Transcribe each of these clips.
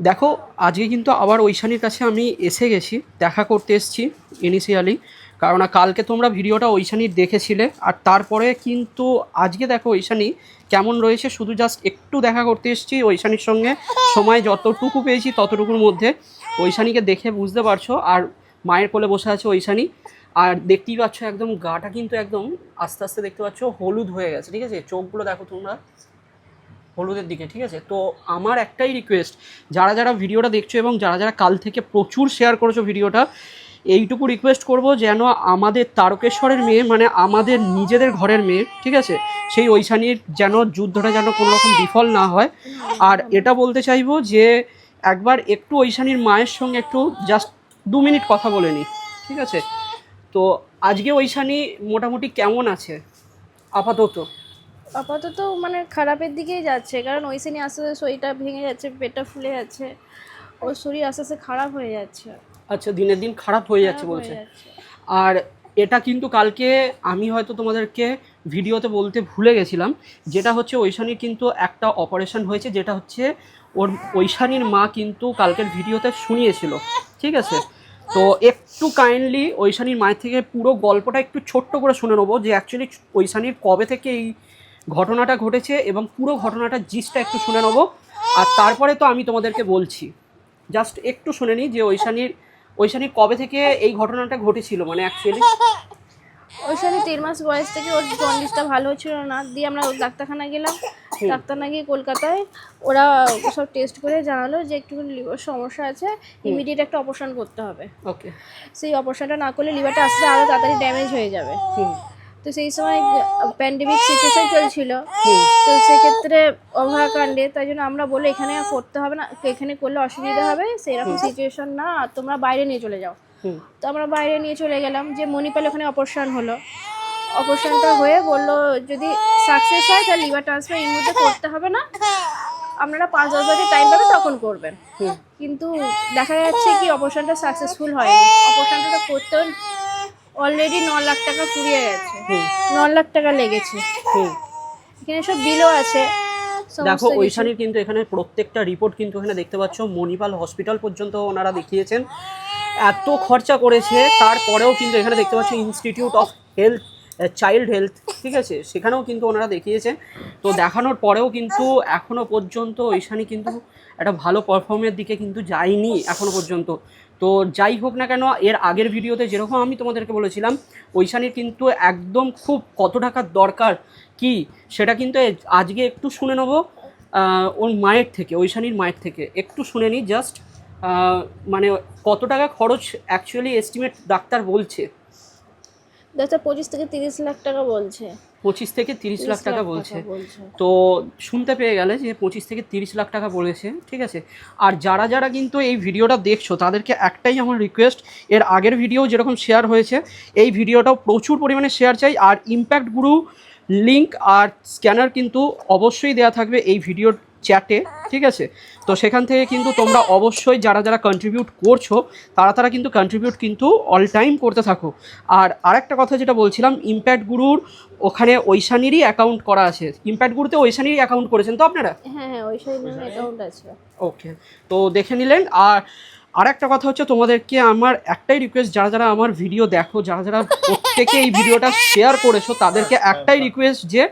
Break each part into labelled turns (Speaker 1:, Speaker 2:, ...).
Speaker 1: দেখো, আজকে কিন্তু আবার ঐশানির কাছে আমি এসে গেছি, দেখা করতে এসেছি ইনিশিয়ালি কারণ কালকে তোমরা ভিডিওটা ঐশানির দেখেছিলে, আর তারপরে কিন্তু আজকে দেখো ঐশানি কেমন রয়েছে, শুধু জাস্ট একটু দেখা করতে এসেছি ঐশানির সঙ্গে। সময় যতটুকু পেয়েছি ততটুকুর মধ্যে ঐশানিকে দেখে বুঝতে পারছ, আর মায়ের কোলে বসে আছে ঐশানি। আর দেখতেই পাচ্ছ, একদম গাটা কিন্তু একদম আস্তে আস্তে দেখতে পাচ্ছ হলুদ হয়ে গেছে, ঠিক আছে? চোখগুলো দেখো তোমরা। হলুদের দিকে, ঠিক আছে? তো আমার একটাই রিকোয়েস্ট যারা যারা ভিডিওটা দেখছ এবং যারা যারা কাল থেকে প্রচুর শেয়ার করেছ ভিডিওটা, এইটুকু রিকোয়েস্ট করব যেন আমাদের তারকেশ্বরের মেয়ে মানে আমাদের নিজেদের ঘরের মেয়ে, ঠিক আছে? সেই ঐশানীর যেন যুদ্ধটা যেন কোনো রকম বিফল না হয়। আর এটা বলতে চাইব যে একবার একটু ঐশানীর মায়ের সঙ্গে একটু জাস্ট দু মিনিট কথা বলে নিই ঠিক আছে? তো আজকে ঐশানী মোটামুটি কেমন আছে? আপাতত।
Speaker 2: আপাতত মানে খারাপের দিকেই যাচ্ছে। কারণ ওই সিনে আস্তে আস্তে শরীরটা ভেঙে যাচ্ছে পেটটা ফুলে যাচ্ছে ওর শরীর আস্তে আস্তে খারাপ হয়ে যাচ্ছে।
Speaker 1: আচ্ছা দিনের দিন খারাপ হয়ে যাচ্ছে বলছে। আর এটা কিন্তু কালকে আমি হয়তো তোমাদেরকে ভিডিওতে বলতে ভুলে গেছিলাম যেটা হচ্ছে ঐশানীর কিন্তু একটা অপারেশন হয়েছে যেটা হচ্ছে ওর ঐশানীর মা কিন্তু কালকের ভিডিওতে শুনিয়েছিল ঠিক আছে? তো একটু কাইন্ডলি ঐশানীর মায়ের থেকে পুরো গল্পটা একটু ছোট্ট করে শুনে নেব যে অ্যাকচুয়ালি ঐশানীর কবে থেকে এই ঘটনাটা ঘটেছে এবং পুরো ঘটনাটা জিসটা একটু শুনে নেব। আর তারপরে তো আমি তোমাদেরকে বলছি। জাস্ট একটু শুনে নিই যে ঐশানীর ঐশানীর কবে থেকে এই ঘটনাটা ঘটেছিল? মানে অ্যাকচুয়ালি
Speaker 2: ওই সময় তিন মাস বয়স থেকে ওর জন্ডিসটা ভালো ছিল না। দিয়ে আমরা ডাক্তারখানা গেলাম। ডাক্তারখানা গিয়ে কলকাতায় ওরা সব টেস্ট করে জানালো যে একটু লিভার সমস্যা আছে ইমিডিয়েট একটা অপারেশন করতে হবে।
Speaker 1: ওকে
Speaker 2: সেই অপারেশনটা না করলে লিভারটা আস্তে আস্তে আরও তাড়াতাড়ি ড্যামেজ হয়ে যাবে।
Speaker 1: হুম।
Speaker 2: তো সেই সময় প্যান্ডেমিক সিচুয়েশন চলছিল। তো সেক্ষেত্রে অভয়াকাণ্ডে তাই জন্য আমরা বলে এখানে করতে হবে না। এখানে করলে অসুবিধা হবে সেরকম সিচুয়েশন না। তোমরা বাইরে নিয়ে চলে যাও। তো আমরা বাইরে নিয়ে চলে গেলাম যে মণিপাল ওখানে অপারেশন হলো। অপারেশনটা হয়ে বলল যদি সাকসেস হয় তাহলে লিভার ট্রান্সফার এই মুহূর্তে করতে হবে না। আপনারা পাঁচ দশ বছর টাইম পাবেন তখন করবেন। কিন্তু দেখা যাচ্ছে কি অপারেশনটা সাকসেসফুল হয়নি। অপারেশনটা করতেও অলরেডি ন লাখ টাকা ফুরিয়ে গেছে। ন লাখ টাকা লেগেছে। এখানে সব বিলও আছে।
Speaker 1: দেখো ওইখানে কিন্তু এখানে প্রত্যেকটা রিপোর্ট কিন্তু এখানে দেখতে পাচ্ছ মণিপাল হসপিটাল পর্যন্ত ওনারা দেখিয়েছেন। এত খরচা করেছে তারপরেও কিন্তু এখানে দেখতে পাচ্ছ institute of health child health ঠিক আছে? সেখানেও কিন্তু ওনারা দেখিয়েছেন। তো দেখানোর পরেও কিন্তু এখনও পর্যন্ত ঐশানী কিন্তু একটা ভালো পারফর্মের দিকে কিন্তু যায়নি এখনও পর্যন্ত। তো যাই হোক না কেন, এর আগের ভিডিওতে যেরকম আমি তোমাদেরকে বলেছিলাম, ঐশানীর কিন্তু একদম খুব কত টাকার দরকার কি, সেটা কিন্তু আজকে একটু শুনে নেব ওর মায়ের থেকে, ঐশানীর মায়ের থেকে। একটু শুনে নিই জাস্ট মানে কত টাকা খরচ অ্যাকচুয়ালি এস্টিমেট ডাক্তার বলছে।
Speaker 2: ডাক্তার পঁচিশ থেকে তিরিশ লাখ টাকা বলছে।
Speaker 1: পঁচিশ থেকে তিরিশ লাখ টাকা বলছে।
Speaker 2: বলছে।
Speaker 1: তো শুনতে পেয়ে গেলে যে পঁচিশ থেকে তিরিশ লাখ টাকা বলেছে ঠিক আছে? আর যারা যারা কিন্তু এই ভিডিওটা দেখছ তাদেরকে একটাই আমার রিকোয়েস্ট এর আগের ভিডিও যেরকম শেয়ার হয়েছে এই ভিডিওটাও প্রচুর পরিমাণে শেয়ার চাই। আর ইম্প্যাক্ট গুরু লিঙ্ক আর স্ক্যানার কিন্তু অবশ্যই দেওয়া থাকবে এই ভিডিওর চ্যাটে ঠিক আছে? তো সেখান থেকে কিন্তু তোমরা অবশ্যই যারা যারা কন্ট্রিবিউট করছ তারা তারা কিন্তু কন্ট্রিবিউট কিন্তু অল টাইম করতে থাকো। আর আরেকটা কথা যেটা বলছিলাম ইম্প্যাক্ট গুরুর ওখানে ঐশানিরই অ্যাকাউন্ট করা আছে। ইম্প্যাক্ট গুরুতে ঐশানিরই অ্যাকাউন্ট করেছেন তো আপনারা?
Speaker 2: হ্যাঁ হ্যাঁ ওই অ্যাকাউন্ট আছে।
Speaker 1: ওকে তো দেখে নিলেন। আর আর একটা কথা হচ্ছে তোমাদেরকে আমার একটাই রিকোয়েস্ট যারা যারা আমার ভিডিও দেখো, যারা যারা প্রত্যেকে এই ভিডিওটা শেয়ার করেছ, তাদেরকে একটাই রিকোয়েস্ট যে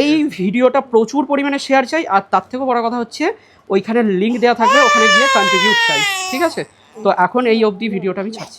Speaker 1: এই ভিডিওটা প্রচুর পরিমাণে শেয়ার চাই, আর তার থেকেও বড় কথা হচ্ছে ওইখানে লিঙ্ক দেওয়া থাকবে, ওখানে গিয়ে কন্ট্রিবিউট চাই, ঠিক আছে? তো এখন এই অবধি ভিডিওটা আমি ছাড়ছি।